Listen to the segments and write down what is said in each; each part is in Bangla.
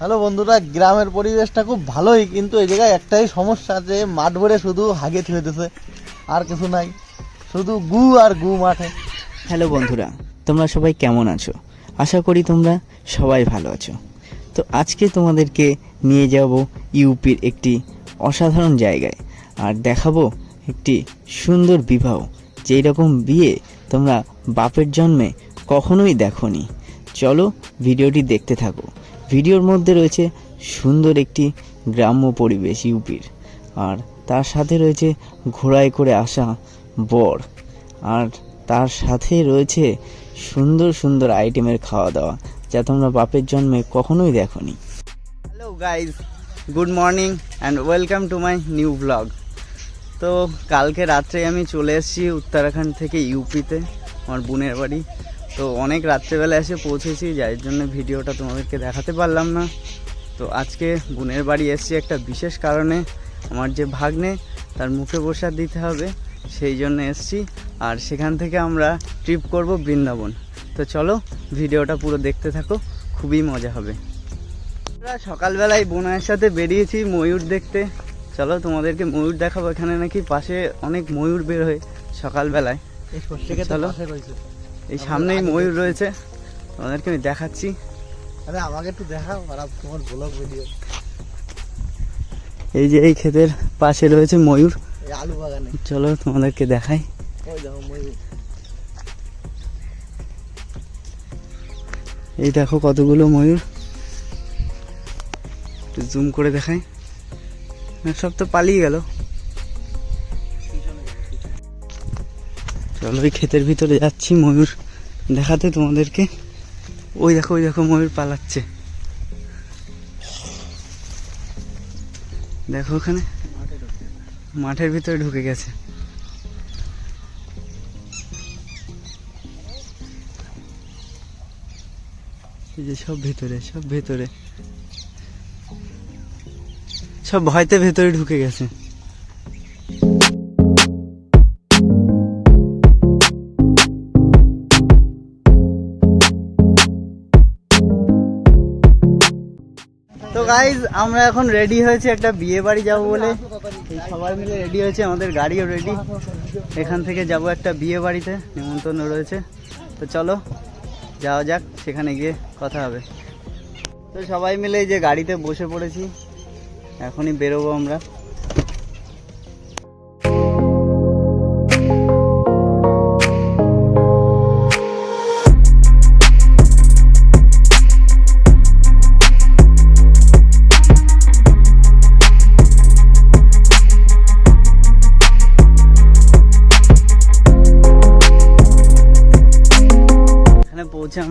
হ্যালো বন্ধুরা, গ্রামের পরিবেশটা খুব ভালোই, কিন্তু এই জায়গায় একটাই সমস্যা যে মাঠ ভরে শুধু হাগে থুয়েতেছে আর কিছু নাই, শুধু গু আর গু মাঠে। হ্যালো বন্ধুরা, তোমরা সবাই কেমন আছো? আশা করি তোমরা সবাই ভালো আছো। তো আজকে তোমাদেরকে নিয়ে যাব ইউপির একটি অসাধারণ জায়গায়, আর দেখাবো একটি সুন্দর বিবাহ, যেই রকম বিয়ে তোমরা বাপের জন্মে কখনোই দেখোনি। চলো ভিডিওটি দেখতে থাকো। ভিডিওর মধ্যে রয়েছে সুন্দর একটি গ্রাম্য পরিবেশ, ইউপির। আর তার সাথে রয়েছে ঘোড়ায় করে আসা বর। আর তার সাথে রয়েছে সুন্দর সুন্দর আইটেমের খাওয়া দাওয়া যা তোমরা বাপের জন্মে কখনোই দেখোনি। Hello guys good morning and welcome to my new blog তো কালকে রাত্রে আমি চলে এসেছি উত্তরাখণ্ড থেকে ইউপিতে, আমার বোনের বাড়ি। তো অনেক রাত্রেবেলা এসে পৌঁছেছি যার জন্য ভিডিওটা তোমাদেরকে দেখাতে পারলাম না। তো আজকে বোনের বাড়ি এসেছি একটা বিশেষ কারণে আমার যে ভাগ্নে তার মুখে প্রসাদ দিতে হবে সেই জন্য এসেছি। আর সেখান থেকে আমরা ট্রিপ করব বৃন্দাবন। তো চলো ভিডিওটা পুরো দেখতে থাকো খুবই মজা হবে। আমরা সকালবেলায় বোনের সাথে বেরিয়েছি ময়ূর দেখতে। চলো তোমাদেরকে ময়ূর দেখাবো এখানে নাকি পাশে অনেক ময়ূর বের হয় সকালবেলায়। চলো। এই সামনেই ময়ূর রয়েছে। তোমাদেরকে আমি দেখাচ্ছি। আরে আমাকে একটু দেখাও আর তোমার ব্লগ ভিডিও এই যে এই ক্ষেতের পাশে রয়েছে ময়ূর। আলু বাগানে। চলো তোমাদেরকে দেখাই। ওই দেখো ময়ূর। এই দেখো কতগুলো ময়ূর। একটু জুম করে দেখাই। সব তো পালিয়ে গেল। চলো ওই ক্ষেতের ভিতরে যাচ্ছি ময়ূর দেখাতে তোমাদেরকে। ওই দেখো ওই দেখো, ময়ূর পালাচ্ছে। দেখো ওখানে। মাঠের ভিতরে ঢুকে গেছে। এই যে সব ভেতরে সব ভেতরে। সব ভয়তে ভেতরে ঢুকে গেছে। গাইজ আমরা এখন রেডি হয়েছে একটা বিয়ে বাড়ি যাব বলে। সবাই মিলে রেডি হয়েছে, আমাদের গাড়িও রেডি এখান থেকে যাব একটা বিয়ে বাড়িতে, নিমন্ত্রণ রয়েছে। তো চলো, যাওয়া যাক, সেখানে গিয়ে কথা হবে। তো সবাই মিলে যে গাড়িতে বসে পড়েছি, এখনই বেরোবো আমরা।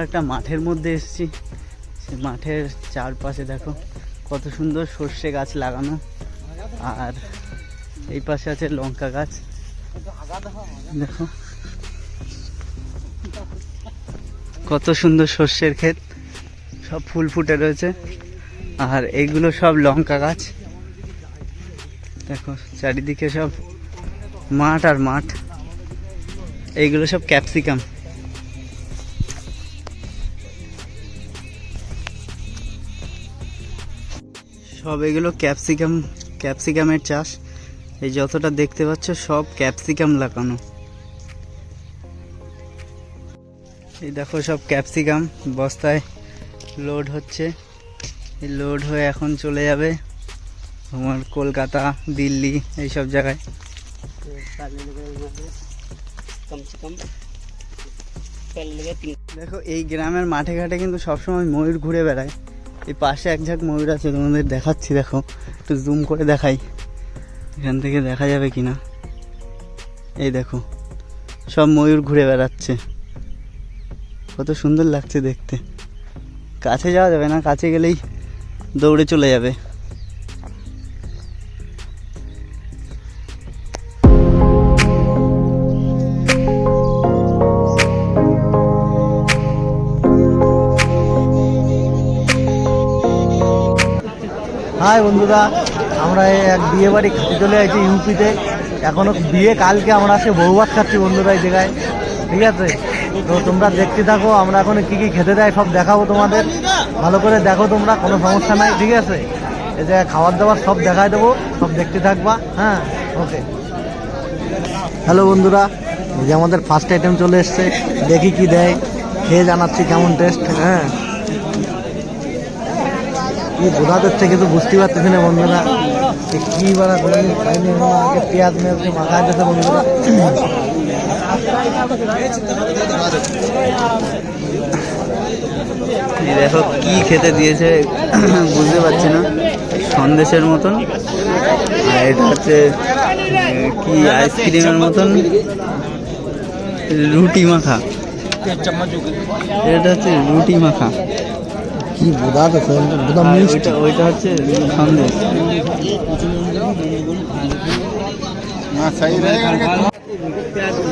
আমরা একটা মাঠের মধ্যে এসেছি। মাঠের চারপাশে দেখো, কত সুন্দর সর্ষে গাছ লাগানো। আর এই পাশে আছে লঙ্কা গাছ। দেখো, কত সুন্দর সর্ষের ক্ষেত। সব ফুল ফুটে রয়েছে। আর এইগুলো সব লঙ্কা গাছ। দেখো, চারিদিকে সব মাঠ আর মাঠ। এইগুলো সব ক্যাপসিকাম। সব এগুলো ক্যাপসিকাম, ক্যাপসিকামের চাষ। এই যতটা দেখতে পাচ্ছ সব ক্যাপসিকাম লাগানো। এই দেখো সব ক্যাপসিকাম, বস্তায় লোড হচ্ছে। এই লোড হয়ে এখন চলে যাবে তোমার কলকাতা, দিল্লি, এইসব জায়গায়। দেখো এই গ্রামের মাঠে ঘাটে কিন্তু সবসময় ময়ূর ঘুরে বেড়ায়। এই পাশে এক ঝাঁক ময়ূর আছে, তোমাদের দেখাচ্ছি, দেখো। একটু জুম করে দেখাই, এখান থেকে দেখা যাবে কি না এই দেখো, সব ময়ূর ঘুরে বেড়াচ্ছে। কত সুন্দর লাগছে দেখতে। কাছে যাওয়া যাবে না, কাছে গেলেই দৌড়ে চলে যাবে। হাই বন্ধুরা, আমরা এক বিয়ে বাড়ি খেতে চলে আছি ইউপিতে। এখনও বিয়ে কালকে আমরা সে ভাত খাচ্ছি বন্ধুরা এই জায়গায়। ঠিক আছে? তো তোমরা দেখতে থাকো, আমরা এখন কি কি খেতে দেয় সব দেখাবো তোমাদের। ভালো করে দেখো তোমরা, কোনো সমস্যা নাই, ঠিক আছে? এই যে খাবার দাবার সব দেখায় দেবো, সব দেখতে থাকবা হ্যাঁ? ওকে। হ্যালো বন্ধুরা, এই যে আমাদের ফার্স্ট আইটেম চলে এসছে, দেখি কি দেয়, খেয়ে জানাচ্ছি কেমন টেস্ট হ্যাঁ? কি বোঝা যাচ্ছে কিন্তু বুঝতে পারতেছি না বন্ধুরা। যে কি বাড়া কোনোদিন খাইনি আগে পেঁয়াজ মেয়াজ মাখা দিতেছে বন্ধুরা। এই দেখো কি খেতে দিয়েছে বুঝতে পারছি না। সন্দেশের মতন। আর এটা হচ্ছে কি আইসক্রিমের মতন? রুটি মাখা। এটা হচ্ছে রুটি মাখা। কি বোঝা মিষ্টি। ওইটা হচ্ছে সন্দেশ।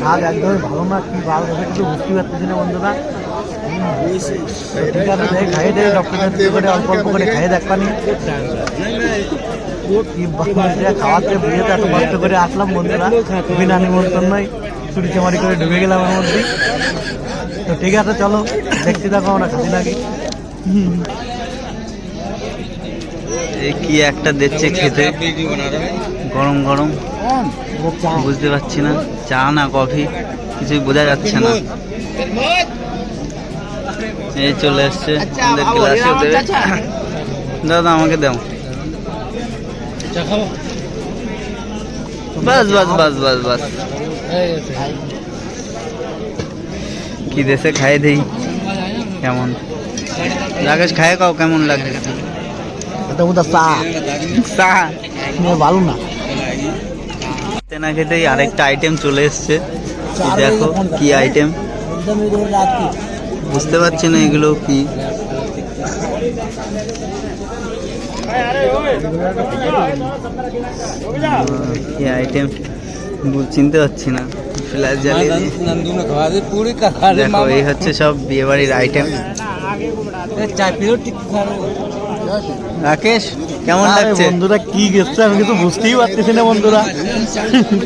স্বাদ একদমই ভালো না কি ভালো হবে কিছু বুঝতে পারতেছি না বন্ধুরা। আছে খাইয়ে দেয় করে অল্প অল্প করে খাইয়ে দেখবানি কি বাচ্চারা খাওয়াতে বিয়েতে এত কষ্ট করে আসলাম বন্ধুরা। বিনা চুরি চামারি করে ঢুকে গেলাম আমার মধ্যে। তো ঠিক আছে চলো দেখতে থাকো আমরা খাচ্ছি নাকি। এই কি একটা দিচ্ছে খেতে? গরম গরম। বুঝতে পারছি না। চা না কফি? কিছুই বোঝা যাচ্ছে না। এই চলে এসছে আমাদের গ্লাসে দেবে দাদা আমাকে দাও। বাস বাস বাস বাস বাস। কি দেশে খাই দেই কেমন? খায় কাও? কেমন লাগে এটা বোধ চা। চা? ভালো না। খেতে না খেতেই আরেকটা আইটেম চলে এসছে। দেখো কি আইটেম বুঝতে পারছি না এগুলো কি। কি আইটেম চিনতে পারছি না। ফ্ল্যাশ জ্বালিয়ে দেখো এই হচ্ছে সব বিয়ে বাড়ির আইটেম রাকেশ কেমন লাগছে? বন্ধুরা কি গেছে? আমি কিছু বুঝতেই পারতেছি না বন্ধুরা।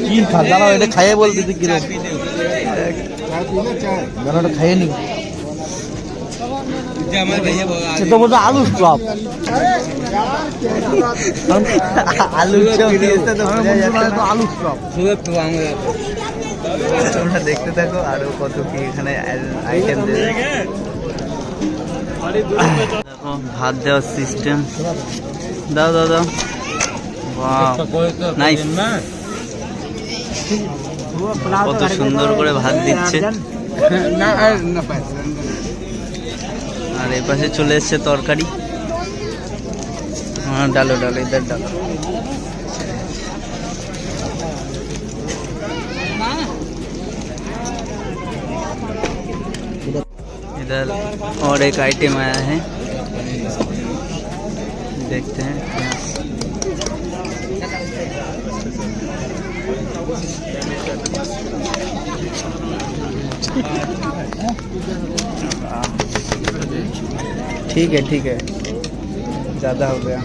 কি দাঁড়াও এটা খাইয়ে বলতেছি কীরকম দাঁড়া ওটা খাইয়ে নি। তো বলছে আলুর চপ। তোমরা দেখতে থাকো আরও কত কি এখানে আইটেম দেবে। ভাত দেওয়ার সিস্টেম দাও দাও দাও। কত সুন্দর করে ভাত দিচ্ছে। আর এই পাশে চলে এসছে তরকারি। হ্যাঁ ডালো ডালো ইধার ডালো। इधर और एक आइटम आया है। देखते हैं। ठीक है ठीक है। ज़्यादा हो गया।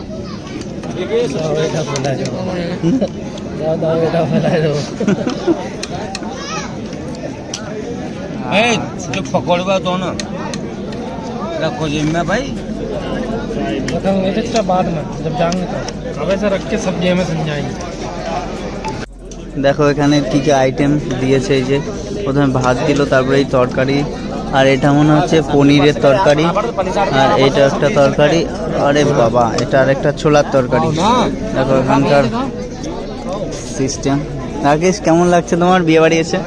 जो पकड़वा तो ना। रखो जिम्मे भाई रखेंगे बाद में जब जाएंगे तो अब ऐसे रख के सब्जी हमें समझाएंगे দেখো এখানে কি কি আইটেম দিয়েছে এই যে প্রথমে ভাত দিল তারপরে এই তরকারি আর এটা মনে হচ্ছে পনিরের তরকারি আর এটা একটা তরকারি আরে বাবা এটা আর একটা ছোলার তরকারি দেখো এখানকার সিস্টেম রাকেশ কেমন লাগছে তোমার বিয়ে বাড়ি এসে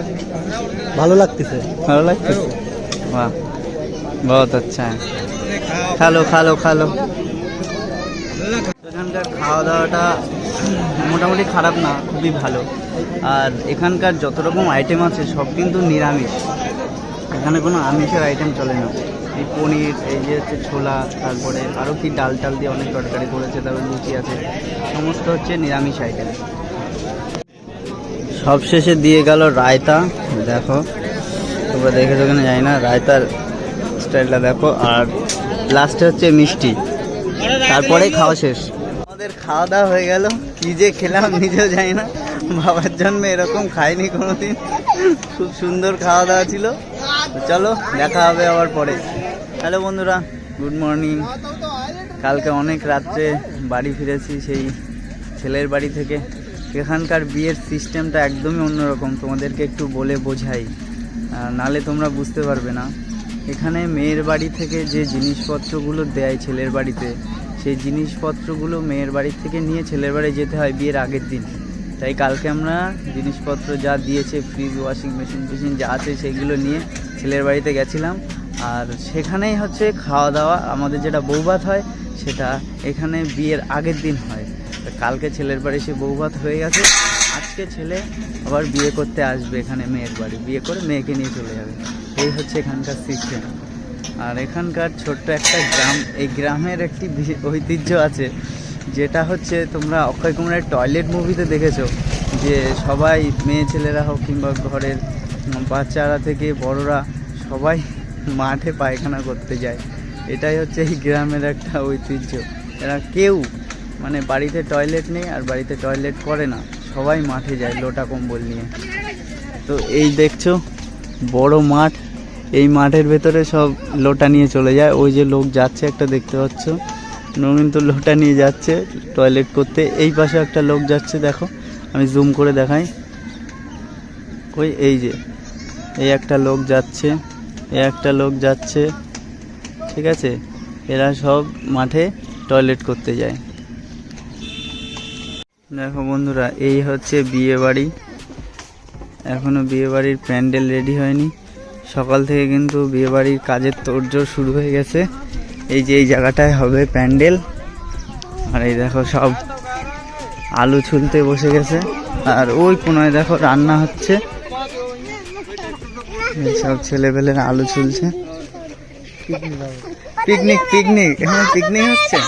ভালো লাগতেছে ভালো লাগছে বাহ বহুত আচ্ছা খালো খালো খালো এখানকার খাওয়া দাওয়াটা মোটামুটি খারাপ না, খুবই ভালো। আর এখানকার যত রকম আইটেম আছে, সব কিন্তু নিরামিষ। এখানে কোনো আমিষের আইটেম চলে না। এই পনির, এই যে হচ্ছে ছোলা, তারপরে আরও কি ডাল টাল দিয়ে অনেক তরকারি করেছে, তারপরে লুচি আছে, সমস্ত হচ্ছে নিরামিষ আইটেম সবশেষে দিয়ে গেল রায়তা। দেখো, তোমরা দেখেছ কিনা জানি না, রায়তার স্টাইলটা দেখো, আর লাস্টে হচ্ছে মিষ্টি। তারপরে খাওয়া শেষ। আমাদের খাওয়া দাওয়া হয়ে গেল। কি যে খেলাম নিজেও জানি না। বাবার জন্মে এরকম খাইনি কোনোদিন। খুব সুন্দর খাওয়া দাওয়া ছিল। চলো, দেখা হবে আবার পরে। হ্যালো বন্ধুরা গুড মর্নিং কালকে অনেক রাত্রে বাড়ি ফিরেছি সেই ছেলের বাড়ি থেকে। এখানকার বিয়ের সিস্টেমটা একদমই অন্যরকম। তোমাদেরকে একটু বলে বোঝাই। নালে তোমরা বুঝতে পারবে না। এখানে মেয়ের বাড়ি থেকে যে জিনিসপত্রগুলো দেয় ছেলের বাড়িতে, সেই জিনিসপত্রগুলো মেয়ের বাড়ি থেকে নিয়ে ছেলের বাড়ি যেতে হয় বিয়ের আগের দিন। তাই কালকে আমরা জিনিসপত্র যা দিয়েছে ফ্রিজ ওয়াশিং মেশিন টেশিন যা আছে সেগুলো নিয়ে ছেলের বাড়িতে গেছিলাম। আর সেখানেই হচ্ছে খাওয়া দাওয়া আমাদের যেটা বৌভাত হয় সেটা এখানে বিয়ের আগের দিন হয়। কালকে ছেলের বাড়ি সে বৌভাত হয়ে গেছে। আজকে ছেলে আবার বিয়ে করতে আসবে এখানে মেয়ের বাড়ি, বিয়ে করে মেয়েকে নিয়ে চলে যাবে। এই হচ্ছে এখানকার সিস্টেম আর এখানকার ছোট্ট একটা গ্রাম, এই গ্রামের একটি ঐতিহ্য আছে, যেটা হচ্ছে তোমরা অক্ষয় কুমারের টয়লেট মুভিতে দেখেছ, যে সবাই মেয়ে ছেলেরা হোক কিংবা ঘরের বাচ্চারা থেকে বড়রা সবাই মাঠে পায়খানা করতে যায়। এটাই হচ্ছে এই গ্রামের একটা ঐতিহ্য। এরা কেউ মানে বাড়িতে টয়লেট নেই আর বাড়িতে টয়লেট করে না, সবাই মাঠে যায় লোটা কম্বল নিয়ে। তো এই দেখছ, বড় মাঠ এই মাঠের ভেতরে সব লোটা নিয়ে চলে যায়। ওই যে লোক যাচ্ছে একটা দেখতে পাচ্ছ। নবীন তো লোটা নিয়ে যাচ্ছে টয়লেট করতে। এই পাশে একটা লোক যাচ্ছে, দেখো। আমি জুম করে দেখাই। ওই, এই যে। এই একটা লোক যাচ্ছে এই একটা লোক যাচ্ছে। ঠিক আছে? এরা সব মাঠে টয়লেট করতে যায়। দেখো বন্ধুরা, এই হচ্ছে বিয়ে বাড়ি এখনও বিয়ে বাড়ির প্যান্ডেল রেডি হয়নি। সকাল থেকে কিন্তু বিয়েবাড়ির কাজের তোড়জোড় শুরু হয়ে গেছে। এই যে এই জায়গাটায় হবে প্যান্ডেল। আর এই দেখো সব আলু ছুলতে বসে গেছে। আর ওই কোনায় দেখো রান্না হচ্ছে। সব ছেলেপেলের আলু ছুলছে। পিকনিক পিকনিক হ্যাঁ পিকনিক হচ্ছে?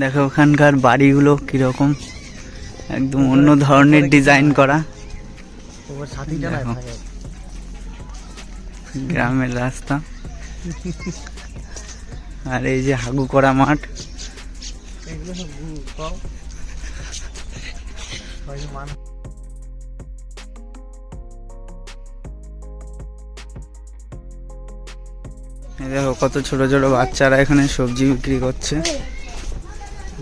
দেখো ওখানকার বাড়িগুলো কীরকম। একদম অন্য ধরনের ডিজাইন করা। গ্রামের রাস্তা। আর এই যে হাগু করা মাঠ। দেখো কত ছোট ছোট বাচ্চারা এখানে সবজি বিক্রি করছে।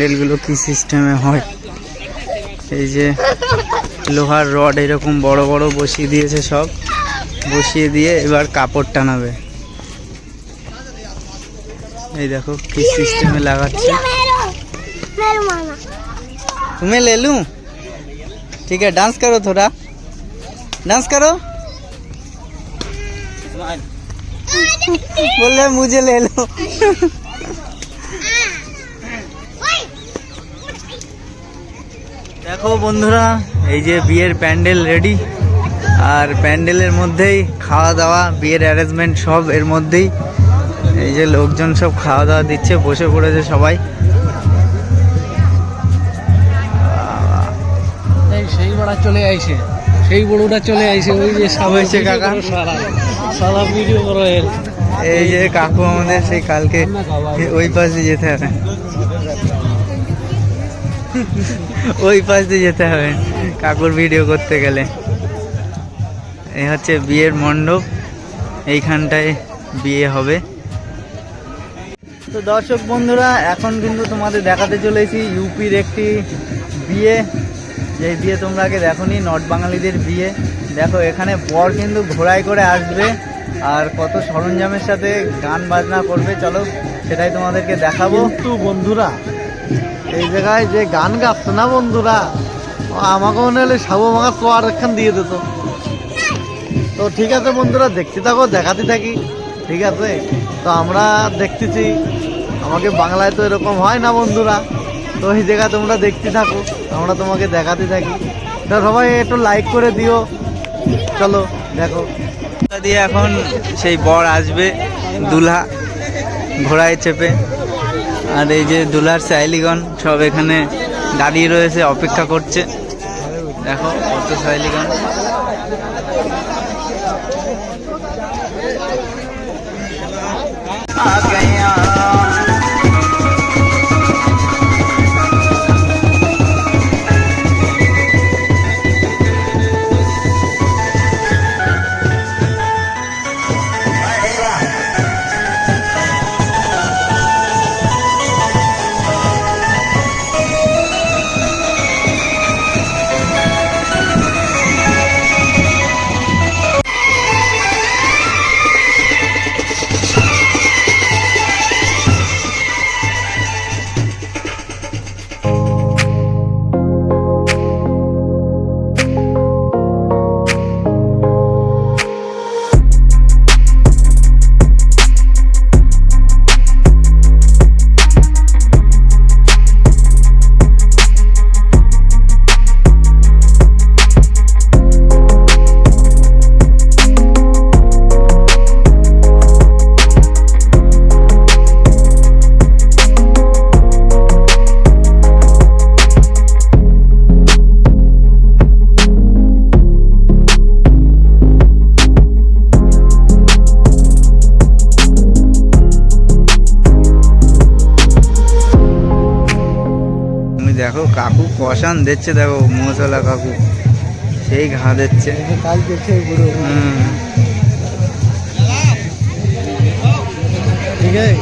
প্যান্ডেলগুলো কি সিস্টেমে হয় এই যে লোহার রড এরকম বড় বড় বসিয়ে দিয়েছে সব বসিয়ে দিয়ে এবার কাপড় টানাবে এই দেখো কি সিস্টেমে লাগাচ্ছে मेरे मामा तुम्हें ले लूं ठीक है डांस करो थोड़ा डांस करो बोल रहे मुझे ले लो দেখো বন্ধুরা এই যে বিয়ের প্যান্ডেল রেডি। আর প্যান্ডেলের মধ্যেই খাওয়া দাওয়া বিয়ের অ্যারেঞ্জমেন্ট সব এর মধ্যেই। এই যে লোকজন সব খাওয়া দাওয়া দিচ্ছে বসে পড়েছে সবাই। সেই বড়া চলে আইছে। সেই বড়টা চলে আইছে ওই যে হয়েছে কাকা? সারা। সারা ভিডিও করো। এই যে কাকু আমাদের সেই কালকে ওই পাশে যেতে হবে। ওই পাশ দিয়ে যেতে হবে, কাকুর ভিডিও করতে গেলে। এই হচ্ছে বিয়ের মণ্ডপ, এইখানটায় বিয়ে হবে। তো দর্শক বন্ধুরা, এখন কিন্তু তোমাদের দেখাতে চলেছি ইউপির একটি বিয়ে। যে বিয়ে তোমরা আগে দেখোনি, নর্থ বাঙালিদের বিয়ে। দেখো, এখানে বর কিন্তু ঘোড়ায় করে আসবে আর কত সরঞ্জামের সাথে গান বাজনা করবে। চলো, সেটাই তোমাদেরকে দেখাবো। কিন্তু বন্ধুরা এই জায়গায় যে গান গাচ্ছে না বন্ধুরা আমাকে মনে হলে সাবু মাখা সোয়ার একখান দিয়ে দিত। তো ঠিক আছে বন্ধুরা, দেখতে থাকো, দেখাতে থাকি। ঠিক আছে? তো আমরা দেখতেছি, আমাকে বাংলায় তো এরকম হয় না বন্ধুরা। তো এই জায়গা তোমরা দেখতে থাকো, আমরা তোমাকে দেখাতে থাকি। তো সবাই একটু লাইক করে দিও। চলো, দেখো। দিয়ে এখন সেই বর আসবে, দুলহা, ঘোড়ায় চেপে। আর এই যে দুলহার সাইলিগণ সব এখানে দাঁড়িয়ে রয়েছে অপেক্ষা করছে দেখো কত সাইলিগণ आ गया কষান দিচ্ছে দেখো মশলা কাকু। সেই ঘা দিচ্ছে। ঠিক আছে?